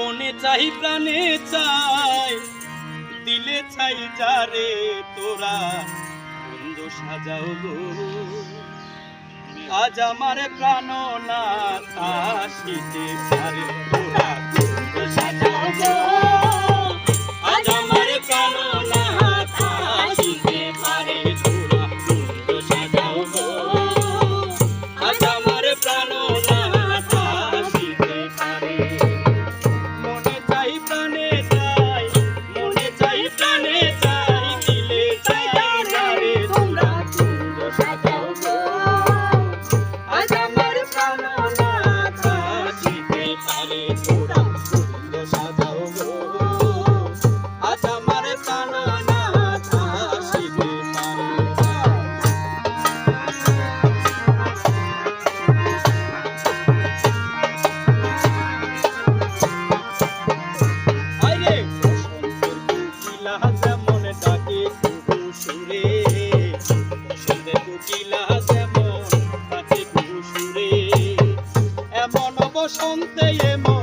মনে চাই, প্রাণে চাই। দিলে চাই যারে তোরা। বন্ধ সাজাও গো। আজ আমার প্রাণ না আসিতে পারে তোরা। সাজাও গো। আজ আমার প্রাণ ডাকে এমন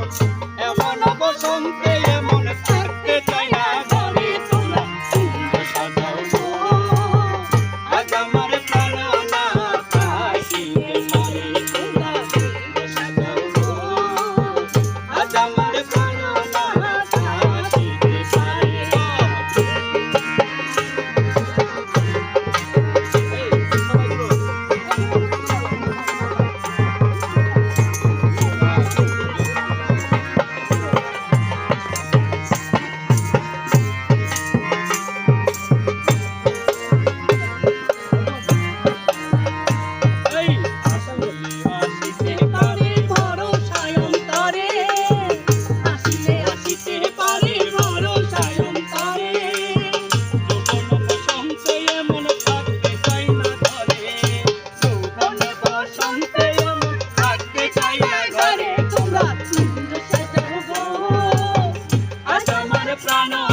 Sana